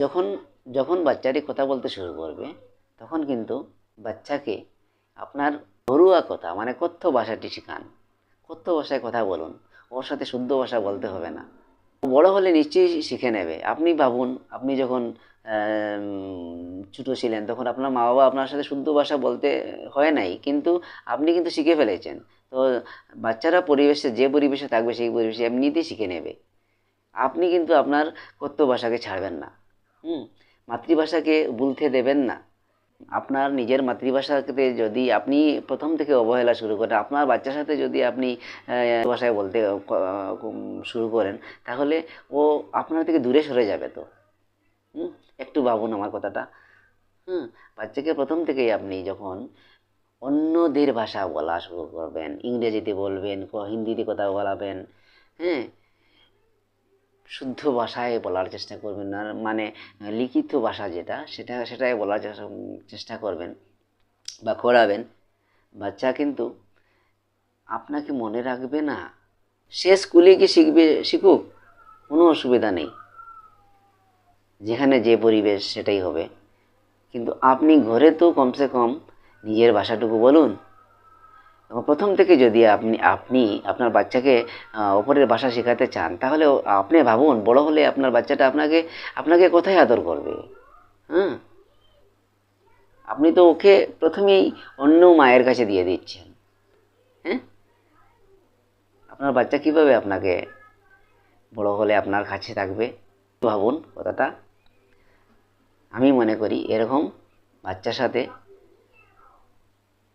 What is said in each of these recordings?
যখন যখন বাচ্চাটি কথা বলতে শুরু করবে, তখন কিন্তু বাচ্চাকে আপনার ঘরুয়া কথা মানে কথ্য ভাষাটি শেখান। কথ্য ভাষায় কথা বলুন, ওর সাথে শুদ্ধ ভাষা বলতে হবে না। বড় হলে নিশ্চয়ই শিখে নেবে। আপনি ভাবুন, আপনি যখন ছোটো ছিলেন, তখন আপনার মা বাবা আপনার সাথে শুদ্ধ ভাষা বলতে হয় নাই, কিন্তু আপনি কিন্তু শিখে ফেলেছেন। তো বাচ্চারা পরিবেশে, যে পরিবেশে থাকবে, সেই পরিবেশে এমনিতেই শিখে নেবে। আপনি কিন্তু আপনার কথ্য ভাষাকে ছাড়বেন না। হুম। মাতৃভাষাকে ভুলতে দেবেন না। আপনার নিজের মাতৃভাষাতে যদি আপনি প্রথম থেকে অবহেলা শুরু করেন, আপনার বাচ্চার সাথে যদি আপনি ভাষায় বলতে শুরু করেন, তাহলে ও আপনার থেকে দূরে সরে যাবে তো। হুম, একটু ভাবুন আমার কথাটা। হুম, বাচ্চাকে প্রথম থেকেই আপনি যখন অন্যদের ভাষা বলা শুরু করবেন, ইংরেজিতে বলবেন হিন্দিতে কথা বলাবেন হ্যাঁ শুদ্ধ ভাষায় বলার চেষ্টা করবেন না মানে লিখিত ভাষা যেটা, সেটা, সেটাই বলার চেষ্টা- করবেন বা করাবেন। বাচ্চা কিন্তু আপনাকে মনে রাখবে না, সে স্কুলে কি শিখবে, শিখুক, কোনো অসুবিধা নেই। যেখানে যে পরিবেশ সেটাই হবে। কিন্তু আপনি ঘরে তো কমসে কম নিজের ভাষাটুকু বলুন প্রথম থেকে যদি আপনি আপনি আপনার বাচ্চাকে ওপরের ভাষা শেখাতে চান, তাহলে আপনি ভাবুন, বড় হলে আপনার বাচ্চাটা আপনাকে আপনাকে কোথায় আদর করবে? হ্যাঁ? আপনি তো ওকে প্রথমেই অন্য মায়ের কাছে দিয়ে দিচ্ছেন। হ্যাঁ? আপনার বাচ্চা কীভাবে আপনাকে বড় হলে আপনার কাছে থাকবে? ভাবুন কথাটা। আমি মনে করি এরকম বাচ্চার সাথে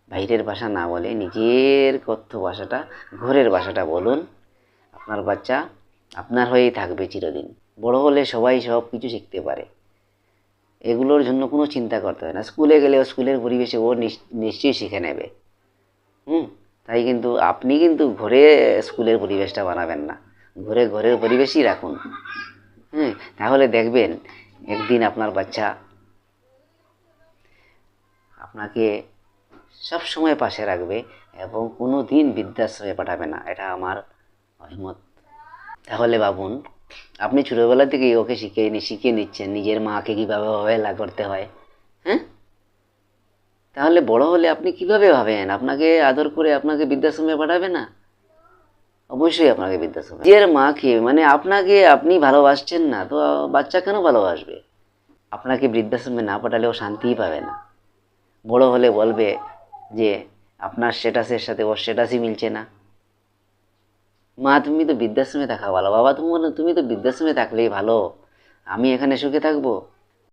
বাইরের ভাষা না বলে নিজের কথ্য ভাষাটা, ঘরের ভাষাটা বলুন। আপনার বাচ্চা আপনার হয়েই থাকবে চিরদিন। বড় হলে সবাই সব কিছু শিখতে পারে। এগুলোর জন্য কোনো চিন্তা করতে হয় না। স্কুলে গেলেও স্কুলের পরিবেশে ও নিশ- নিশ্চয়ই শিখে নেবে। হুম? তাই কিন্তু আপনি কিন্তু ঘরে স্কুলের পরিবেশটা বানাবেন না। ঘরে ঘরের পরিবেশই রাখুন। হ্যাঁ তাহলে দেখবেন একদিন আপনার বাচ্চা আপনাকে সব সময় পাশে রাখবে এবং কোনো দিন বৃদ্ধাশ্রমে পাঠাবে না, এটা আমার অভিমত। তাহলে ভাবুন, আপনি ছোটোবেলা থেকেই ওকে শিখিয়ে নি শিখিয়ে নিচ্ছেন, নিজের মাকে কীভাবে অবহেলা করতে হয় হ্যাঁ? তাহলে বড় হলে আপনি কীভাবে ভাবেন? আপনাকে আদর করে আপনাকে বৃদ্ধাশ্রমে পাঠাবে না? অবশ্যই আপনাকে বৃদ্ধাশ্রমে নিজের মাকে মানে আপনাকে আপনি ভালোবাসছেন না, তো বাচ্চা কেন ভালোবাসবে? আপনাকে বৃদ্ধাশ্রমে না পাঠালেও শান্তিই পাবে না। বড় হলে বলবে যে আপনার স্ট্যাটাসের সাথে ওর স্ট্যাটাসই মিলছে না। মা, তুমি তো বৃদ্ধাশ্রমে থাকা ভালো। বাবা, তুমি তুমি তো বৃদ্ধাশ্রমে থাকলেই ভালো। আমি এখানে সুখে থাকব।